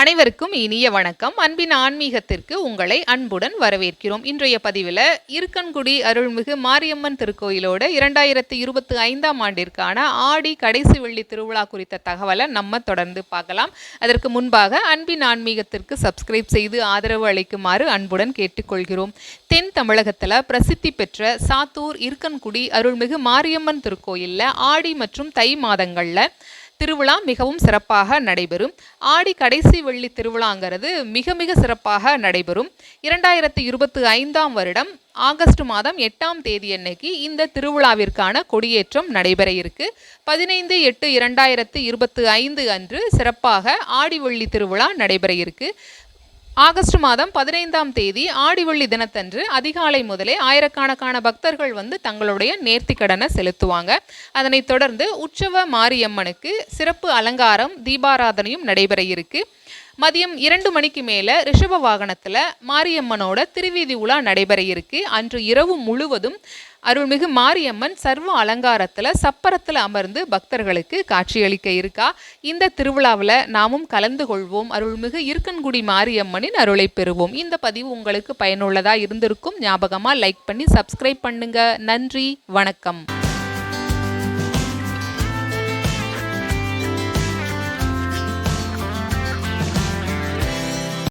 அனைவருக்கும் இனிய வணக்கம். அன்பின் ஆன்மீகத்திற்கு உங்களை அன்புடன் வரவேற்கிறோம். இன்றைய பதிவில் இருக்கன்குடி அருள்மிகு மாரியம்மன் திருக்கோயிலோட இரண்டாயிரத்தி இருபத்தி ஐந்தாம் ஆண்டிற்கான ஆடி கடைசி வெள்ளி திருவிழா குறித்த தகவலை நம்ம தொடர்ந்து பார்க்கலாம். அதற்கு முன்பாக அன்பின் ஆன்மீகத்திற்கு சப்ஸ்கிரைப் செய்து ஆதரவு அளிக்குமாறு அன்புடன் கேட்டுக்கொள்கிறோம். தென் தமிழகத்தில் பிரசித்தி பெற்ற சாத்தூர் இருக்கன்குடி அருள்மிகு மாரியம்மன் திருக்கோயிலில் ஆடி மற்றும் தை மாதங்களில் திருவிழா மிகவும் சிறப்பாக நடைபெறும். ஆடி கடைசி வெள்ளி திருவிழாங்கிறது மிக மிக சிறப்பாக நடைபெறும். இரண்டாயிரத்தி இருபத்தி ஐந்தாம் வருடம் ஆகஸ்ட் மாதம் எட்டாம் தேதி அன்னைக்கு இந்த திருவிழாவிற்கான கொடியேற்றம் நடைபெற இருக்கு. பதினைந்து எட்டு இரண்டாயிரத்து இருபத்தி ஐந்து அன்று சிறப்பாக ஆடி வெள்ளி திருவிழா நடைபெற இருக்கு. ஆகஸ்ட் மாதம் பதினைந்தாம் தேதி ஆடிவள்ளி தினத்தன்று அதிகாலை முதலே ஆயிரக்கணக்கான பக்தர்கள் வந்து தங்களுடைய நேர்த்திக்கடனை செலுத்துவாங்க. அதனைத் தொடர்ந்து உற்சவ மாரியம்மனுக்கு சிறப்பு அலங்காரம் தீபாராதனையும் நடைபெற இருக்கு. மதியம் இரண்டு மணிக்கு மேலே ரிஷப வாகனத்தில் மாரியம்மனோட திருவீதி உலா நடைபெற இருக்கு. அன்று இரவு முழுவதும் அருள்மிகு மாரியம்மன் சர்வ அலங்காரத்தில் சப்பரத்தில் அமர்ந்து பக்தர்களுக்கு காட்சியளிக்க இருக்கா? இந்த திருவிழாவில் நாமும் கலந்து கொள்வோம். அருள்மிகு இருக்கன்குடி மாரியம்மனின் அருளை பெறுவோம். இந்த பதிவு உங்களுக்கு பயனுள்ளதாக இருந்திருக்கும். ஞாபகமாக லைக் பண்ணி சப்ஸ்கிரைப் பண்ணுங்க. நன்றி வணக்கம்.